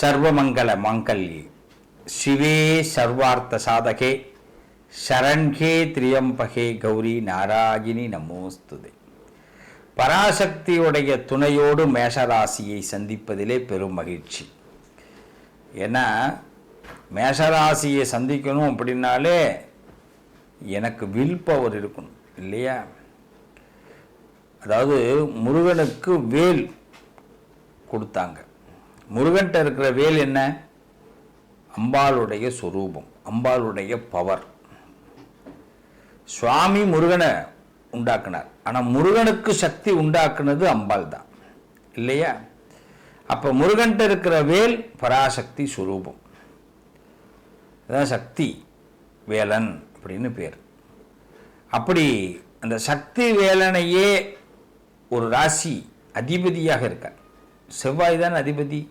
சர்வமங்கல மாங்கல்யே. சிவே சர்வார்த்த சாதகே. சரண்கே திரியம்பகே கௌரி நாராயணி நமோஸ்துதே. பராசக்தியுடைய துணையோடு மேஷராசியை சந்திப்பதிலே பெரும் மகிழ்ச்சி. ஏன்னா மேஷராசியை சந்திக்கணும் அப்படின்னாலே எனக்கு வில் பவர் இருக்கணும் இல்லையா? அதாவது முருகனுக்கு வேல் கொடுத்தாங்க. முருகன்கிட்ட இருக்கிற வேல் என்ன? அம்பாளுடைய சுரூபம் அம்பாளுடைய பவர் சுவாமி முருகனை உண்டாக்குனார். ஆனால் முருகனுக்கு சக்தி உண்டாக்குனது அம்பாள் தான். இல்லையா? அப்போ முருகன்கிட்ட இருக்கிற வேல் பராசக்தி சுரூபம். அதான் சக்தி வேலன் அப்படின்னு பேர். அப்படி அந்த சக்தி வேலனையே ஒரு ராசி அதிபதியாக இருக்கார். செவ்வாய் தான் அதிபதி?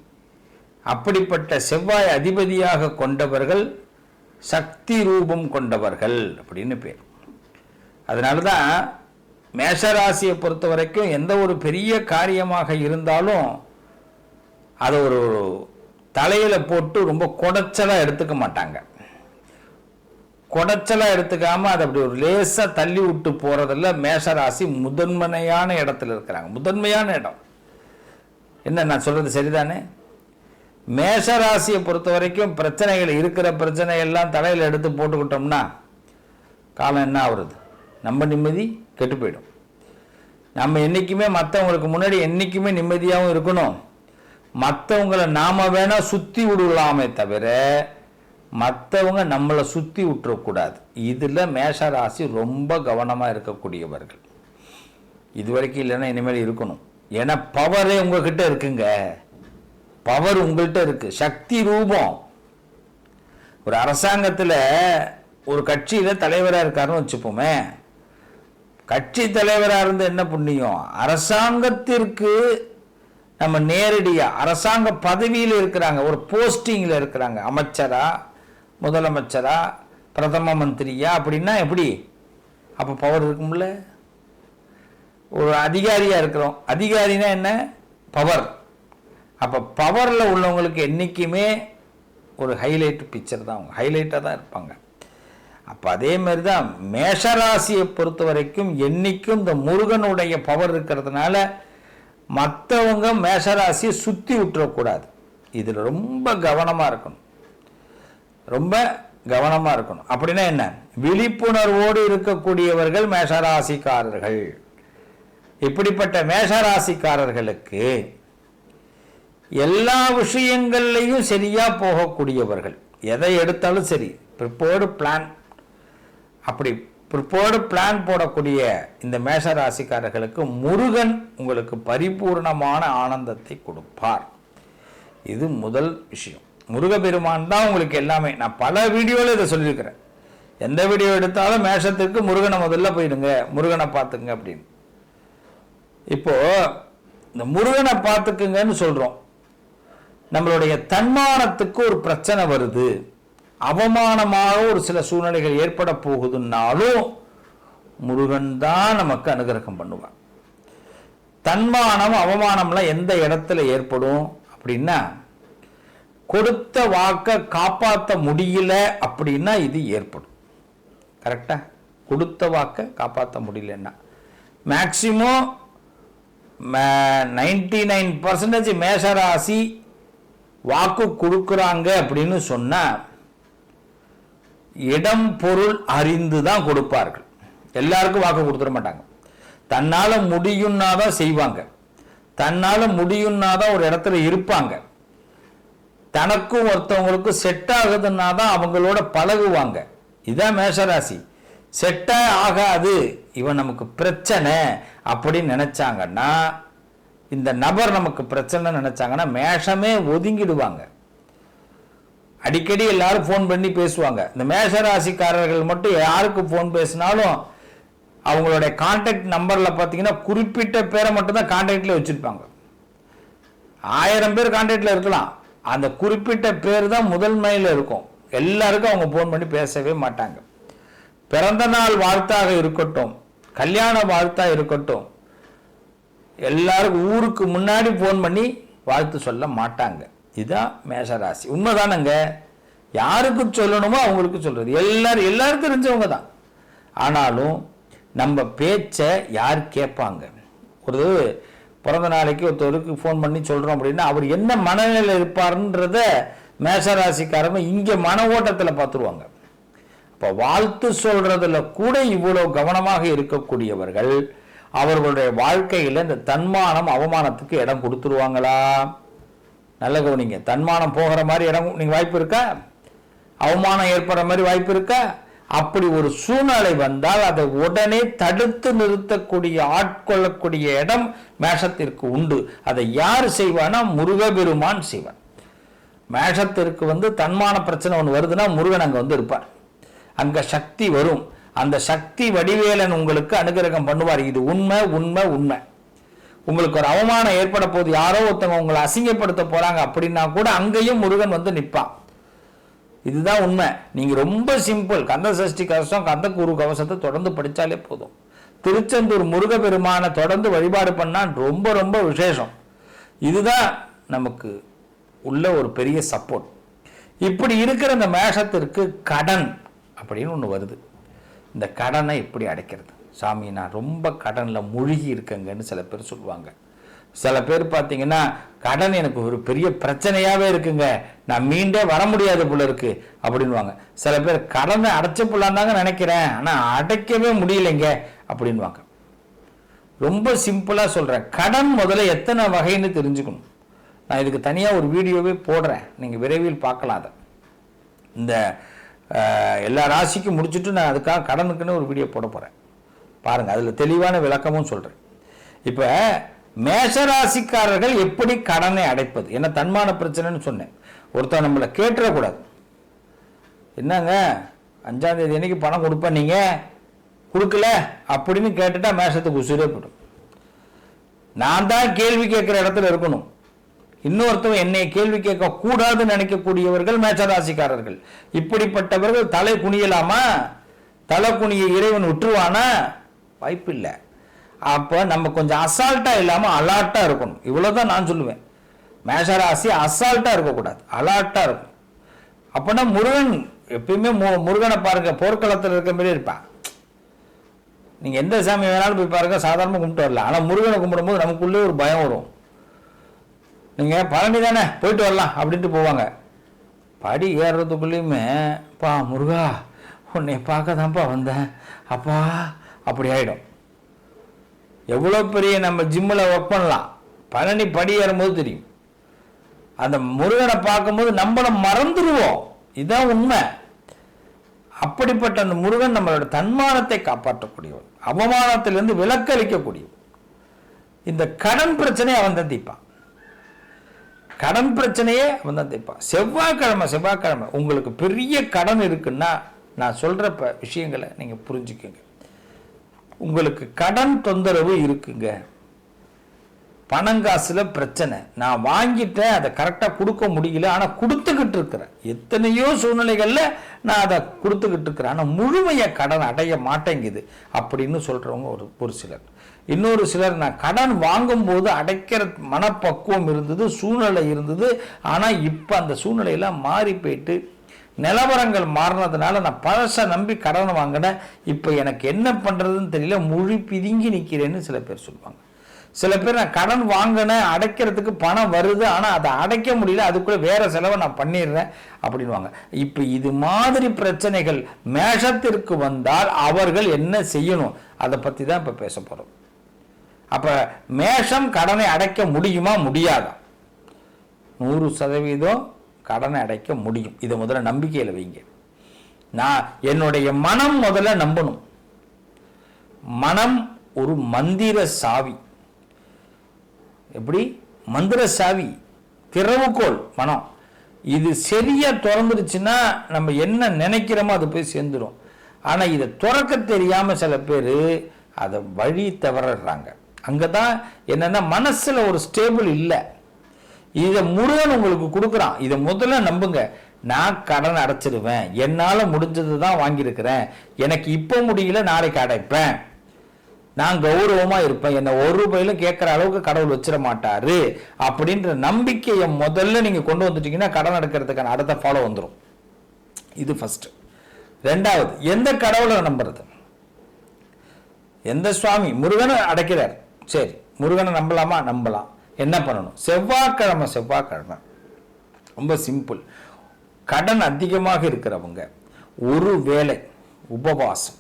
அப்படிப்பட்ட செவ்வாய் அதிபதியாக கொண்டவர்கள் சக்தி ரூபம் கொண்டவர்கள் அப்படின்னு பேர். அதனால தான் மேஷராசியை பொறுத்த வரைக்கும் எந்த ஒரு பெரிய காரியமாக இருந்தாலும் அதை ஒரு தலையில் போட்டு ரொம்ப குடைச்சலாக எடுத்துக்க மாட்டாங்க. குடைச்சலாக எடுத்துக்காமல் அதை அப்படி ஒரு லேசாக தள்ளி விட்டு போகிறதில்ல மேஷராசி முதன்மையான இடத்துல இருக்கிறாங்க. முதன்மையான இடம். என்ன நான் சொல்கிறது சரிதானே? மேஷராசியை பொறுத்த வரைக்கும் பிரச்சனைகள் இருக்கிற பிரச்சனை எல்லாம் தலையில் எடுத்து போட்டுக்கிட்டோம்னா காலம் என்ன ஆகுறது? நம்ம நிம்மதி கெட்டு போயிடும். நம்ம என்றைக்குமே மற்றவங்களுக்கு முன்னாடி என்றைக்குமே நிம்மதியாகவும் இருக்கணும். மற்றவங்களை நாம் வேணால் சுற்றி விடலாமே தவிர மற்றவங்க நம்மளை சுற்றி விட்டுறக்கூடாது. இதில் மேஷராசி ரொம்ப கவனமாக இருக்கக்கூடியவர்கள். இது வரைக்கும் இல்லைன்னா இனிமேல் இருக்கணும். ஏன்னா பவரே உங்ககிட்ட இருக்குங்க. பவர் உங்கள்கிட்ட இருக்கு. சக்தி ரூபம். ஒரு அரசாங்கத்தில் ஒரு கட்சியில் தலைவராக இருக்காருன்னு வச்சுப்போமே. கட்சி தலைவராக இருந்து என்ன புண்ணியம்? அரசாங்கத்திற்கு நம்ம நேரடியாக அரசாங்க பதவியில் இருக்கிறாங்க. ஒரு போஸ்டிங்கில் இருக்கிறாங்க. அமைச்சரா முதலமைச்சரா பிரதம மந்திரியா அப்படின்னா எப்படி? அப்போ பவர் இருக்கும்ல ஒரு அதிகாரியாக இருக்கிறோம். அதிகாரினா என்ன? பவர். அப்போ பவரில் உள்ளவங்களுக்கு என்றைக்குமே ஒரு ஹைலைட் பிக்சர் தான் அவங்க. ஹைலைட்டாக தான் இருப்பாங்க. அப்போ அதே மாதிரி தான் மேஷராசியை பொறுத்த வரைக்கும் என்றைக்கும் இந்த முருகனுடைய பவர் இருக்கிறதுனால மற்றவங்க மேஷராசியை சுற்றி விட்டுறக்கூடாது. இதில் ரொம்ப கவனமாக இருக்கணும். ரொம்ப கவனமாக இருக்கணும். அப்படின்னா என்ன? விழிப்புணர்வோடு இருக்கக்கூடியவர்கள் மேஷராசிக்காரர்கள். இப்படிப்பட்ட மேஷராசிக்காரர்களுக்கு எல்லா விஷயங்கள்லையும் சரியாக போகக்கூடியவர்கள். எதை எடுத்தாலும் சரி ப்ரிப்பேர்டு பிளான் அப்படி ப்ரிப்பேர்டு பிளான் போடக்கூடிய இந்த மேஷ ராசிக்காரர்களுக்கு முருகன் உங்களுக்கு பரிபூர்ணமான ஆனந்தத்தை கொடுப்பார். இது முதல் விஷயம். முருகப்பெருமான் தான் உங்களுக்கு எல்லாமே. நான் பல வீடியோவில் இதை சொல்லியிருக்கிறேன். எந்த வீடியோ எடுத்தாலும் மேஷத்துக்கு முருகனை முதல்ல போயிடுங்க முருகனை பார்த்துங்க அப்படின்னு. இப்போது இந்த முருகனை பார்த்துக்குங்கன்னு சொல்கிறோம் நம்மளுடைய தன்மானத்துக்கு ஒரு பிரச்சனை வருது. அவமானமாக ஒரு சில சூழ்நிலைகள் ஏற்பட போகுதுன்னாலும் முருகன் தான் நமக்கு அனுகிரகம் பண்ணுவான். தன்மானம் அவமானம்லாம் எந்த இடத்துல ஏற்படும் அப்படின்னா கொடுத்த வாக்கை காப்பாற்ற முடியல அப்படின்னா இது ஏற்படும். கரெக்டா கொடுத்த வாக்கை காப்பாற்ற முடியலன்னா. மேக்சிமம் நைன்டி நைன் பர்சன்டேஜ் மேஷராசி வாக்கு கொடுக்குறாங்க அப்படின்னு சொன்னால் இடம் பொருள் அறிந்து தான் கொடுப்பார்கள். எல்லாருக்கும் வாக்கு கொடுத்துட மாட்டாங்க. தன்னால் முடியும்னா தான் செய்வாங்க. தன்னால் முடியும்னா தான் ஒரு இடத்துல இருப்பாங்க. தனக்கும் ஒருத்தவங்களுக்கும் செட் ஆகுதுன்னா தான் அவங்களோட பழகுவாங்க. இதுதான் மேஷராசி. செட்டே ஆகாது. இவன் நமக்கு பிரச்சனை அப்படின்னு நினச்சாங்கன்னா இந்த நபர் நமக்கு பிரச்சனை நினச்சாங்கன்னா மேஷமே ஒதுங்கிடுவாங்க. அடிக்கடி எல்லாரும் ஃபோன் பண்ணி பேசுவாங்க. இந்த மேஷ ராசிக்காரர்கள் மட்டும் யாருக்கு ஃபோன் பேசினாலும் அவங்களுடைய கான்டாக்ட் நம்பரில் பார்த்தீங்கன்னா குறிப்பிட்ட பேரை மட்டும்தான் கான்டாக்டில் வச்சுருப்பாங்க. ஆயிரம் பேர் கான்டாக்டில் இருக்கலாம். அந்த குறிப்பிட்ட பேர் தான் முதன்மையில் இருக்கும். எல்லாருக்கும் அவங்க ஃபோன் பண்ணி பேசவே மாட்டாங்க. பிறந்த நாள் வாழ்த்தாக இருக்கட்டும் கல்யாண வாழ்த்தாக இருக்கட்டும் எல்லாருக்கும் ஊருக்கு முன்னாடி ஃபோன் பண்ணி வாழ்த்து சொல்ல மாட்டாங்க. இதுதான் மேஷராசி உண்மைதானங்க? யாருக்கு சொல்லணுமோ அவங்களுக்கு சொல்கிறது எல்லாரும் எல்லாருக்கும் தெரிஞ்சவங்க தான். ஆனாலும் நம்ம பேச்சை யார் கேட்பாங்க? ஒரு பிறந்த நாளைக்கு ஒருத்தருக்கு ஃபோன் பண்ணி சொல்கிறோம் அப்படின்னா அவர் என்ன மனநிலையில் இருப்பாருன்றத மேஷராசிக்காரங்க இங்கே மன ஓட்டத்தில் பார்த்துருவாங்க. இப்போ வாழ்த்து சொல்கிறதுல கூட இவ்வளோ கவனமாக இருக்கக்கூடியவர்கள் அவர்களுடைய வாழ்க்கையில் இந்த தன்மானம் அவமானத்துக்கு இடம் கொடுத்துருவாங்களா? நல்ல கவனிங்க. தன்மானம் போகிற மாதிரி இடம் நீங்கள் வாய்ப்பு இருக்கா? அவமானம் ஏற்படுற மாதிரி வாய்ப்பு இருக்கா? அப்படி ஒரு சூழ்நிலை வந்தால் அதை உடனே தடுத்து நிறுத்தக்கூடிய ஆட்கொள்ளக்கூடிய இடம் மேஷத்திற்கு உண்டு. அதை யார் செய்வானா முருகபெருமான் செய்வான் மேஷத்திற்கு வந்து தன்மான பிரச்சனை ஒன்று வருதுன்னா முருகன் அங்கே வந்து இருப்பார். அங்கே சக்தி வரும். அந்த சக்தி வடிவேலன் உங்களுக்கு அனுகிரகம் பண்ணுவார். இது உண்மை உண்மை உண்மை. உங்களுக்கு ஒரு அவமானம் ஏற்பட போது யாரோ ஒருத்தவங்க உங்களை அசிங்கப்படுத்த போறாங்க அப்படின்னா கூட அங்கேயும் முருகன் வந்து நிற்பான் இதுதான் உண்மை. நீங்கள் ரொம்ப சிம்பிள் கந்த சஷ்டி கவசம் கந்த குரு கவசத்தை தொடர்ந்து படித்தாலே போதும். திருச்செந்தூர் முருகப்பெருமானை தொடர்ந்து வழிபாடு பண்ணால் ரொம்ப ரொம்ப விசேஷம். இதுதான் நமக்கு உள்ள ஒரு பெரிய சப்போர்ட் இப்படி இருக்கிற இந்த மேஷத்திற்கு கடன் அப்படின்னு ஒன்று வருது. இந்த கடனை எப்படி அடைக்கிறது? சாமி நான் ரொம்ப கடனில் மூழ்கி இருக்கேங்கன்னு சில பேர் சொல்லுவாங்க. சில பேர் பார்த்தீங்கன்னா கடன் எனக்கு ஒரு பெரிய பிரச்சனையாகவே இருக்குங்க. நான் மீண்டே வர முடியாது போல இருக்கு. அப்படின்வாங்க சில பேர் கடனை அடைச்ச தாங்க நினைக்கிறேன். ஆனால் அடைக்கவே முடியலைங்க. அப்படின்வாங்க ரொம்ப சிம்பிளாக சொல்கிறேன் கடன் முதல்ல எத்தனை வகைன்னு தெரிஞ்சுக்கணும். நான் இதுக்கு தனியாக ஒரு வீடியோவே போடுறேன். நீங்கள் விரைவில் பார்க்கலாம் அதை. இந்த எல்லா ராசிக்கும் முடிச்சுட்டு நான் அதுக்காக கடனுக்குன்னு ஒரு வீடியோ போட போகிறேன் பாருங்கள் அதில் தெளிவான விளக்கமும் சொல்கிறேன் இப்போ மேஷராசிக்காரர்கள் எப்படி கடனை அடைப்பது? என்ன தன்மான பிரச்சனைன்னு சொன்னேன். ஒருத்தன் நம்மளை கேட்டுறக்கூடாது. என்னங்க அஞ்சாந்தேதி அன்னைக்கு பணம் கொடுப்பேன் நீங்கள் கொடுக்கல? அப்படின்னு கேட்டுட்டா மேஷத்துக்கு உசுரே போயிடும். நான் தான் கேள்வி கேட்குற இடத்துல இருக்கணும். இன்னொருத்தவன் என்னை கேள்வி கேட்க கூடாதுன்னு நினைக்கக்கூடியவர்கள் மேச்சராசிக்காரர்கள் இப்படிப்பட்டவர்கள் தலை குனியலாமா? தலை குனிய இறைவன் விட்டுருவானா வாய்ப்பு இல்லை அப்போ நம்ம கொஞ்சம் அசால்ட்டாக இல்லாமல் அலாட்டாக இருக்கணும். இவ்வளோதான் நான் சொல்லுவேன். மேஷராசி அசால்ட்டாக இருக்கக்கூடாது. அலார்ட்டாக இருக்கும். அப்போனா முருகன் எப்பயுமே மு- முருகனை பாருங்க. போர்க்களத்தில் இருக்க மாதிரி இருப்பான் நீங்கள் எந்த சாமி வேணாலும் போய் பாருங்க. சாதாரணமாக கும்பிட்டு வரலாம். ஆனால் முருகனை கும்பிடும்போது நமக்குள்ளே ஒரு பயம் வரும். நீங்கள் பழனி தானே போயிட்டு வரலாம் அப்படின்ட்டு போவாங்க. படி ஏறுறதுக்குள்ளேயுமே பா முருகா உன்னை பார்க்க தான்ப்பா வந்தேன். அப்பா அப்படி ஆகிடும் எவ்வளோ பெரிய நம்ம ஜிம்மில் ஒர்க் பண்ணலாம். பழனி படி ஏறும்போது தெரியும். அந்த முருகனை பார்க்கும்போது நம்மளை மறந்துடுவோம் இதுதான் உண்மை. அப்படிப்பட்ட அந்த முருகன் நம்மளோட தன்மானத்தை காப்பாற்றக்கூடியவன். அவமானத்திலிருந்து விலக்களிக்கக்கூடியவன் இந்த கடன் பிரச்சனையை அவன் தந்திப்பான் கடன் பிரச்சனையே அவன் தான் தீர்ப்பான் செவ்வாய்க்கிழமை செவ்வாய்க்கிழமை உங்களுக்கு பெரிய கடன் இருக்குன்னா நான் சொல்கிறப்ப ப- விஷயங்களை நீங்கள் புரிஞ்சுக்கோங்க. உங்களுக்கு கடன் தொந்தரவு இருக்குங்க. பணங்காசில் பிரச்சனை. நான் வாங்கிட்டேன் அதை கரெக்டாக கொடுக்க முடியல ஆனால் கொடுத்துக்கிட்டு இருக்கிறேன். எத்தனையோ சூழ்நிலைகளில் நான் அதை கொடுத்துக்கிட்டு இருக்கிறேன். ஆனால் முழுமையை கடன் அடைய மாட்டேங்குது அப்படின்னு சொல்கிறவங்க ஒரு ஒரு சிலர். இன்னொரு சிலர் நான் கடன் வாங்கும்போது அடைக்கிற மனப்பக்குவம் இருந்தது சூழ்நிலை இருந்தது. ஆனால் இப்போ அந்த சூழ்நிலையெல்லாம் மாறி போயிட்டு நிலவரங்கள் மாறினதுனால நான் பழசை நம்பி கடனை வாங்கினேன் இப்போ எனக்கு என்ன பண்ணுறதுன்னு தெரியல முழு பிதுங்கி நிற்கிறேன்னு சில பேர் சொல்லுவாங்க. சில பேர் நான் கடன் வாங்கினேன் அடைக்கிறதுக்கு பணம் வருது ஆனால் அதை அடைக்க முடியல அதுக்குள்ளே வேறு செலவை நான் பண்ணிடுறேன் அப்படின்வாங்க இப்போ இது மாதிரி பிரச்சனைகள் மேஷத்திற்கு வந்தால் அவர்கள் என்ன செய்யணும்? அதை பற்றி தான் இப்போ பேச போகிறோம் அப்போ மேஷம் கடனை அடைக்க முடியுமா? முடியாதா? நூறு சதவீதம் கடனை அடைக்க முடியும். இதை முதல்ல நம்பிக்கையில் வைங்க. நான் என்னுடைய மனம் முதல்ல நம்பணும். மனம் ஒரு மந்திர சாவி. எப்படி? மந்திர சாவி. திறவுகோள் மனம். இது சரியாக திறந்துருச்சுன்னா நம்ம என்ன நினைக்கிறோமோ அது போய் சேர்ந்துடும் ஆனால் இதை திறக்க தெரியாமல் சில பேர் அதை வழி அங்கே தான் என்னென்னா மனசில் ஒரு ஸ்டேபிள் இல்லை. இதை முருகன் உங்களுக்கு கொடுக்குறான். இதை முதல்ல நம்புங்க. நான் கடன் அடைச்சிடுவேன். என்னால் முடிஞ்சது தான் வாங்கியிருக்கிறேன். எனக்கு இப்போ முடியல நாளைக்கு அடைப்பேன். நான் கௌரவமாக இருப்பேன். என்னை ஒரு ரூபாயிலும் கேட்குற அளவுக்கு கடவுள் வச்சிட மாட்டாரு. அப்படின்ற நம்பிக்கையை முதல்ல நீங்கள் கொண்டு வந்துட்டீங்கன்னா கடன் அடைக்கிறதுக்கான அடுத்த ஃபாலோ வந்துடும் இது ஃபஸ்ட்டு ரெண்டாவது எந்த கடவுளை நம்புறது? எந்த சுவாமி? முருகனை அடைக்கிறார். சரி முருகனை நம்பலாமா? நம்பலாம். என்ன பண்ணணும்? செவ்வாய்க்கிழமை செவ்வாய்க்கிழமை. ரொம்ப சிம்பிள் கடன் அதிகமாக இருக்கிறவங்க ஒரு வேளை உபவாசம்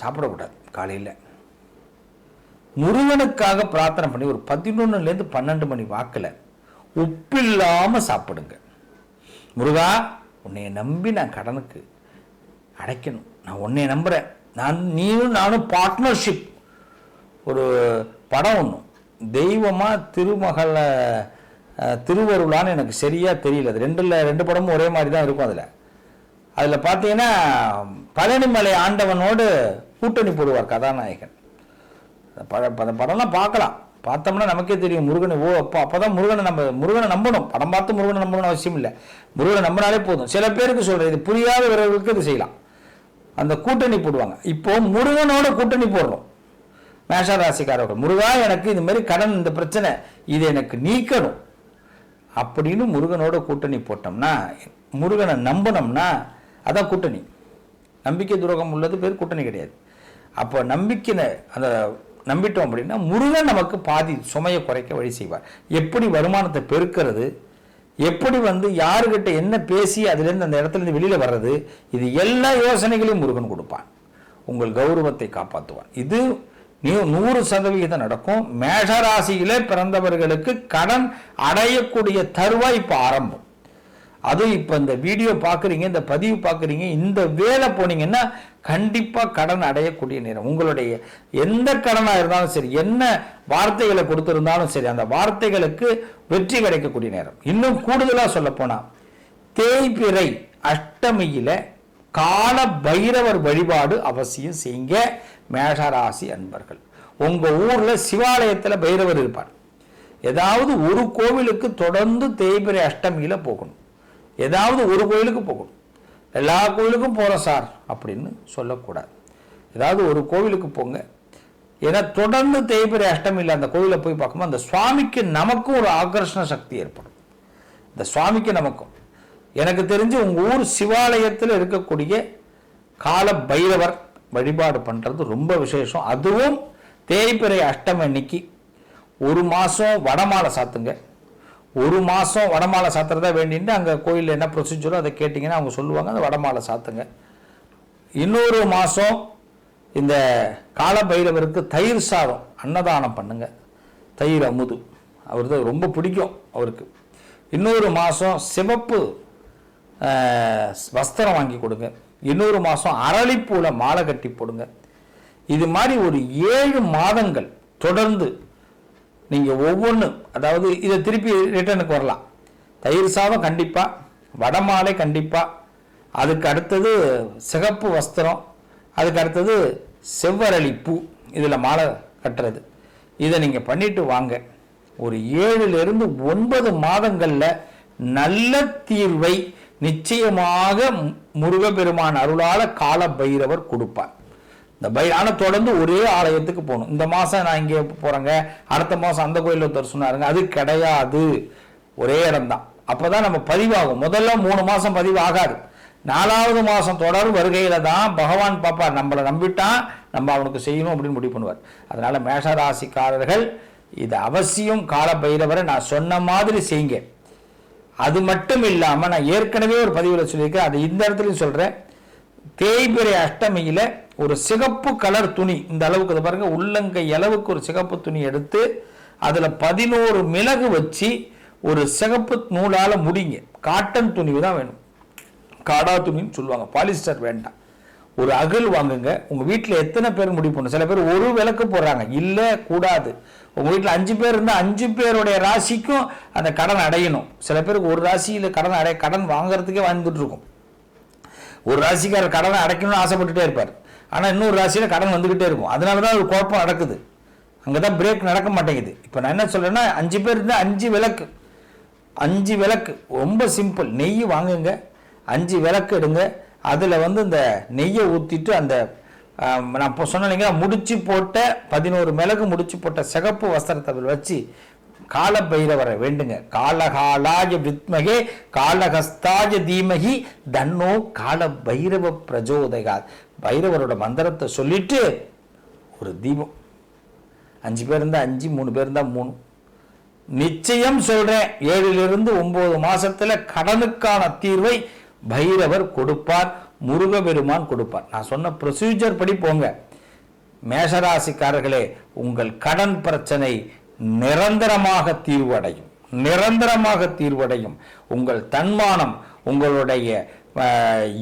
சாப்பிடக்கூடாது காலையில். முருகனுக்காக பிரார்த்தனை பண்ணி ஒரு பதினொன்னுலேருந்து பன்னெண்டு மணி வாக்கில் உப்பில்லாமல் சாப்பிடுங்க. முருகா உன்னைய நம்பி நான் கடனுக்கு அடைக்கணும். நான் உன்னைய நம்புகிறேன் நான் நீயும் நானும் பார்ட்னர்ஷிப் ஒரு படம் ஒன்று தெய்வமாக திருமகளை திருவருளான்னு எனக்கு சரியாக தெரியல. அது ரெண்டில் ரெண்டு படமும் ஒரே மாதிரி தான் இருக்கும் அதில். அதில் பார்த்தீங்கன்னா பழனிமலை ஆண்டவனோடு கூட்டணி போடுவார் கதாநாயகன். அந்த அந்த படம்லாம் பார்க்கலாம். பார்த்தோம்னா நமக்கே தெரியும் முருகனை ஓ அப்போ அப்போ தான் முருகனை நம்ம முருகனை நம்பணும். படம் பார்த்து முருகனை நம்பணும்னு அவசியம் இல்லை. முருகனை நம்பினாலே போதும். சில பேருக்கு சொல்கிறேன் இது புரியாத வீரர்களுக்கு இது செய்யலாம். அந்த கூட்டணி போடுவாங்க. இப்போ முருகனோட கூட்டணி போடுறோம். மேஷ ராசிக்காரர்கள் முருகா எனக்கு இந்த மாதிரி கடன் இந்த பிரச்சனை இதை எனக்கு நீக்கணும். அப்படின்னு முருகனோட கூட்டணி போட்டோம்னா முருகனை நம்பினோம்னா அதான் கூட்டணி. நம்பிக்கை துரோகம் உள்ளது பேர் கூட்டணி கிடையாது. அப்போ நம்பிக்கை அந்த நம்பிட்டோம் அப்படின்னா முருகன் நமக்கு பாதி சுமையை குறைக்க வழி செய்வார். எப்படி வருமானத்தை பெருக்கிறது எப்படி வந்து யாருக்கிட்ட என்ன பேசி அதுலேருந்து அந்த இடத்துல இருந்து வெளியில் வர்றது இது எல்லா யோசனைகளையும் முருகன் கொடுப்பான். உங்கள் கௌரவத்தை காப்பாற்றுவான். இது நூறு சதவிகிதம் நடக்கும். மேஷராசியிலே பிறந்தவர்களுக்கு கடன் அடையக்கூடிய தருவாய் இப்போ ஆரம்பம். அதுவும் இப்போ இந்த வீடியோ பார்க்குறீங்க இந்த பதிவு பார்க்குறீங்க இந்த வேலை போனீங்கன்னா கண்டிப்பாக கடன் அடையக்கூடிய நேரம். உங்களுடைய எந்த கடனாக இருந்தாலும் சரி என்ன வார்த்தைகளை கொடுத்துருந்தாலும் சரி அந்த வார்த்தைகளுக்கு வெற்றி கிடைக்கக்கூடிய நேரம். இன்னும் கூடுதலாக சொல்லப்போனால் தேய்பிறை அஷ்டமியில கால பைரவர் வழிபாடு அவசியம் செய்யுங்க. மேஷராசி அன்பர்கள் உங்க ஊர்ல சிவாலயத்துல பைரவர் இருப்பார். ஏதாவது ஒரு கோவிலுக்கு தொடர்ந்து தேய்பிரை அஷ்டமியில போகணும். ஏதாவது ஒரு கோவிலுக்கு போகணும். எல்லா கோவிலுக்கும் போகிறோம் சார் அப்படின்னு சொல்லக்கூடாது. ஏதாவது ஒரு கோவிலுக்கு போங்க. ஏன்னா தொடர்ந்து தேய்பிறை அஷ்டமியில் அந்த கோவிலை போய் பார்க்கும்போது அந்த சுவாமிக்கு நமக்கும் ஒரு ஆகர்ஷண சக்தி ஏற்படும். இந்த சுவாமிக்கு நமக்கும். எனக்கு தெரிஞ்சு உங்கள் ஊர் சிவாலயத்தில் இருக்கக்கூடிய கால பைரவர் வழிபாடு பண்ணுறது ரொம்ப விசேஷம். அதுவும் தேய்பிறை அஷ்டமி அன்னைக்கு. ஒரு மாதம் வடமாலை சாத்துங்க. ஒரு மாதம் வடமாலை சாத்துறதா வேண்டிட்டு அங்கே கோயிலில் என்ன ப்ரொசீஜரோ அதை கேட்டிங்கன்னா அவங்க சொல்லுவாங்க அந்த வடமாலை சாத்துங்க. இன்னொரு மாதம் இந்த கால பைரவருக்கு தயிர் சாதம் அன்னதானம் பண்ணுங்க. தயிர் அமுது. அவருக்கு ரொம்ப பிடிக்கும் அவருக்கு. இன்னொரு மாதம் சிவப்பு வஸ்திரம் வாங்கி கொடுங்க. இன்னொரு மாதம் அரளிப்பூல மாலை கட்டி போடுங்க. இது மாதிரி ஒரு ஏழு மாதங்கள் தொடர்ந்து நீங்கள் ஒவ்வொன்று அதாவது இதை திருப்பி ரிட்டனுக்கு வரலாம். தயிர் சாதம் கண்டிப்பாக வடமாலை கண்டிப்பாக அதுக்கு அடுத்தது சிகப்பு வஸ்திரம் அதுக்கு அடுத்தது செவ்வரளி பூ இதில் மாலை கட்டுறது. இதை நீங்கள் பண்ணிட்டு வாங்க. ஒரு ஏழுலேருந்து ஒன்பது மாதங்களில் நல்ல தீர்வை நிச்சயமாக மு- முருகப்பெருமான் அருளால கால பைரவர் கொடுப்பார். இந்த பை ஆனால் தொடர்ந்து ஒரே ஆலயத்துக்கு போகணும். இந்த மாதம் நான் இங்கே போகிறேங்க அடுத்த மாதம் அந்த கோயிலில் ஒருத்தர் சொன்னாருங்க அது கிடையாது. ஒரே இடம்தான். அப்போ தான் நம்ம பதிவாகும். முதல்ல மூணு மாதம் பதிவு ஆகாது. நாலாவது மாதம் தொடர் வருகையில் தான் பகவான் பாப்பா நம்மளை நம்பிட்டான் நம்ம அவனுக்கு செய்யணும் அப்படின்னு முடிவு பண்ணுவார். அதனால மேஷராசிக்காரர்கள் இது அவசியம் கால பைரவரை நான் சொன்ன மாதிரி செய்யுங்க. அது மட்டும் இல்லாமல் நான் ஏற்கனவே ஒரு பதிவில் சொல்லியிருக்கேன் அது இந்த இடத்துலையும் சொல்கிறேன் தேய்பிரை அஷ்டமியில் ஒரு சிகப்பு கலர் துணி இந்த அளவுக்கு இது பாருங்கள் உள்ளங்கை அளவுக்கு ஒரு சிகப்பு துணி எடுத்து அதில் பதினோரு மிளகு வச்சு ஒரு சிகப்பு நூலால் முடிங்க. காட்டன் துணி தான் வேணும். காடா துணின்னு சொல்லுவாங்க. பாலிஸ்டர் வேண்டாம். ஒரு அகல் வாங்குங்க. உங்கள் வீட்டில் எத்தனை பேர் முடிவு பண்ணும் சில பேர் ஒரு விளக்கு போடுறாங்க. இல்லை கூடாது. உங்கள் வீட்டில் அஞ்சு பேர் இருந்தால் அஞ்சு பேருடைய ராசிக்கும் அந்த கடன் அடையணும். சில பேருக்கு ஒரு ராசியில் கடன் அடைய கடன் வாங்குறதுக்கே வந்துட்டுருக்கும். ஒரு ராசிக்காரர் கடனை அடைக்கணும்னு ஆசைப்பட்டுட்டே இருப்பார். ஆனால் இன்னொரு ராசியில் கடன் வந்துக்கிட்டே இருக்கும். அதனால தான் ஒரு குழப்பம் நடக்குது. அங்கே தான் பிரேக் நடக்க மாட்டேங்குது. இப்போ நான் என்ன சொல்கிறேன்னா அஞ்சு பேர் இருந்தால் அஞ்சு விளக்கு. அஞ்சு விளக்கு. ரொம்ப சிம்பிள் நெய் வாங்குங்க. அஞ்சு விளக்கு எடுங்க. அதில் வந்து இந்த நெய்யை ஊற்றிட்டு அந்த நான் இப்போ சொன்னேன் முடிச்சு போட்ட பதினோரு மிளகு முடிச்சு போட்ட சிகப்பு வஸ்திரத்தை வச்சு கால பைரவரை வேண்டுங்க. காலகாலாய வித்மகே காலகஸ்தாய தீமகி தன்னோ கால பைரவ பிரஜோதகா பைரவரோட மந்திரத்தை சொல்லிட்டு ஒரு தீபம். அஞ்சு பேர் இருந்தால் அஞ்சு மூணு பேர் இருந்தால் மூணு. நிச்சயம் சொல்றேன் ஏழிலிருந்து ஒன்பது மாசத்துல கடனுக்கான தீர்வை பைரவர் கொடுப்பார் முருகபெருமான் கொடுப்பார். நான் சொன்ன ப்ரொசீஜர் படி போங்க. மேஷராசிக்காரர்களே உங்கள் கடன் பிரச்சனை நிரந்தரமாக தீர்வடையும். நிரந்தரமாக தீர்வடையும். உங்கள் தன்மானம் உங்களுடைய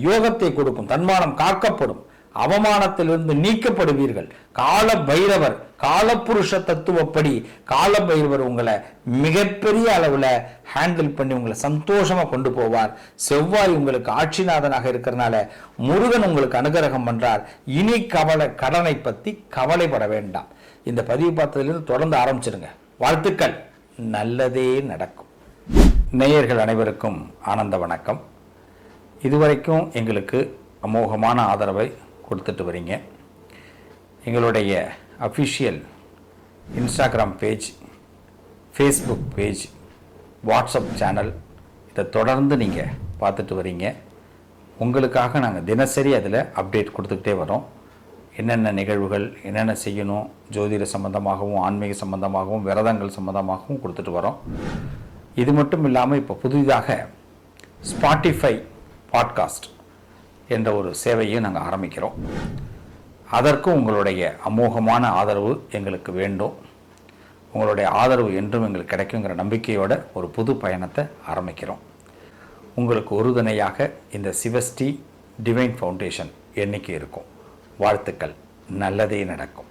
யோகத்தை கொடுக்கும். தன்மானம் காக்கப்படும். அவமானத்திலிருந்து நீக்கப்படுவீர்கள். கால பைரவர் காலப்புருஷ தத்துவப்படி கால பைரவர் உங்களை மிகப்பெரிய அளவில் ஹேண்டில் பண்ணி உங்களை சந்தோஷமாக கொண்டு போவார். செவ்வாய் உங்களுக்கு ஆட்சிநாதனாக இருக்கிறனால முருகன் உங்களுக்கு அனுகிரகம் பண்றார். இனி கவலை கடனை பற்றி கவலைப்பட வேண்டாம். இந்த பதிவு பார்த்ததுலேருந்து தொடர்ந்து ஆரம்பிச்சிருங்க. வாழ்த்துக்கள். நல்லதே நடக்கும். நேயர்கள் அனைவருக்கும் ஆனந்த வணக்கம். இதுவரைக்கும் எங்களுக்கு அமோகமான ஆதரவை கொடுத்துட்டு வரீங்க. எங்களுடைய official Instagram page Facebook page WhatsApp channel இதை தொடர்ந்து நீங்கள் பார்த்துட்டு வரீங்க. உங்களுக்காக நாங்கள் தினசரி அதில் அப்டேட் கொடுத்துக்கிட்டே வரோம். என்னென்ன நிகழ்வுகள் என்னென்ன செய்யணும் ஜோதிட சம்பந்தமாகவும் ஆன்மீக சம்பந்தமாகவும் விரதங்கள் சம்பந்தமாகவும் கொடுத்துட்டு வரோம். இது மட்டும் இல்லாமல் இப்போ புதிதாக ஸ்பாட்டிஃபை பாட்காஸ்ட் என்ற ஒரு சேவையை நாங்கள் ஆரம்பிக்கிறோம். அதற்கும் உங்களுடைய அமோகமான ஆதரவு எங்களுக்கு வேண்டும். உங்களுடைய ஆதரவு என்றும் எங்களுக்கு கிடைக்குங்கிற நம்பிக்கையோட ஒரு புது பயணத்தை ஆரம்பிக்கிறோம். உங்களுக்கு உறுதுணையாக இந்த சிவஸ்டி டிவைன் ஃபவுண்டேஷன் எண்ணிக்கை இருக்கும். வாழ்த்துக்கள். நல்லதே நடக்கும்.